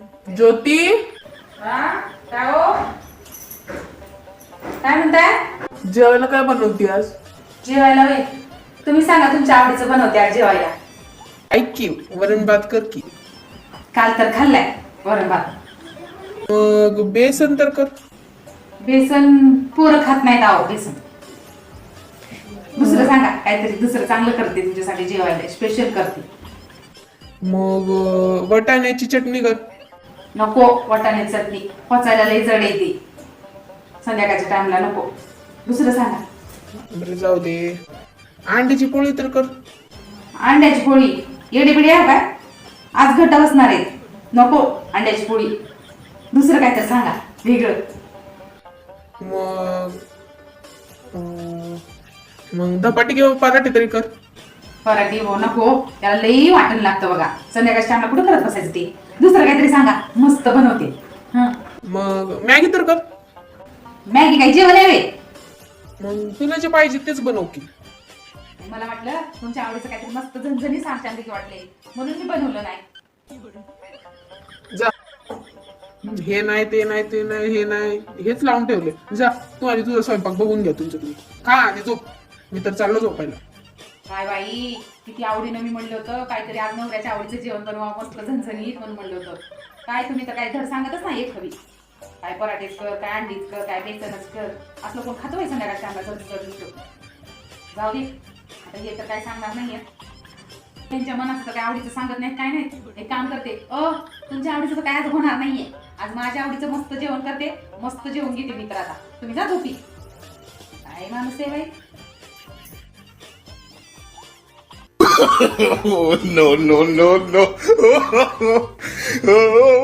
ज्योती? हा? काय हो काय म्हणताय? जेवायला काय बनवती आज? जेवायला वे तुम्ही सांगा तुमच्या आवडीचं बनवते आज जेवायला. ऐक की वरण भात कर की. काल तर खाल्लाय वरण भात. मग बेसन तर कर. बेसन पोरं खात नाहीत आहो बेसन. दुसरं सांगा काहीतरी दुसरं चांगलं करते तुमच्यासाठी जेवायला स्पेशल करते. मग अं, वटाण्याची चटणी कर. नको वाटाण्याची चटणी. पचायला लई जड येते. संध्याकाळच्या टाइमला नको. दुसरं सांगा. बरं जाऊ दे. अंड्याची पोळी तर कर. अंड्याची पोळी. येडी बिडी आहे काय आज घट्ट बसणार आहेत नको अंड्याची पोळी. दुसरं काय तर सांगा. वेगळं. मग अं, मग धपाटी किंवा पराठे तरी कर. पराठी हो नको. त्याला लई वाटण लागतं बघा. संध्याकाळच्या टाइमला कुठं करत बसायचं ते? दुसरं काहीतरी सांगा. मस्त बनवते. हं. मग मॅगी तर कर. मॅगी काय जेवण आहे? मग तुला जे पाहिजे तेच बनव की. मला वाटलं तुमच्या आवडीचं काहीतरी मस्त झणझणी सांगते वाटले म्हणून मी बनवलं नाही. जा. हे नाही ते नाही ते नाही हे नाही. हेच लावून ठेवले. जा तू आणि तुझा स्वयंपाक बघून घ्या तुमचं तुम्ही खा आणि झोप. मी तर चाललो झोपायला. काय बाई किती आवडीनं मी म्हणलं होतं काहीतरी आज नवऱ्याच्या आवडीचं जेवण बनवा मस्त झणझणीत म्हणून म्हणलं होतं. काय तुम्ही तर काय धड सांगतच नाही एक हवी काय पराठेच कर काय अंडीच कर काय बेसनच कर असलं कोण खातो बाई संध्याकाळच्या आम्हाला जर जाऊ दे आता हे तर काय सांगणार नाहीये. त्यांच्या मनाचं तर काय आवडीचं सांगत नाही काय नाही एक काम करते अ तुमच्या आवडीचं तर काय आज होणार नाहीये. आज माझ्या आवडीचं मस्त जेवण करते मस्त जेवण घेते मी तर आता. तुम्ही जा झोपी. काय माणूस आहे बाई? no, no, no, no.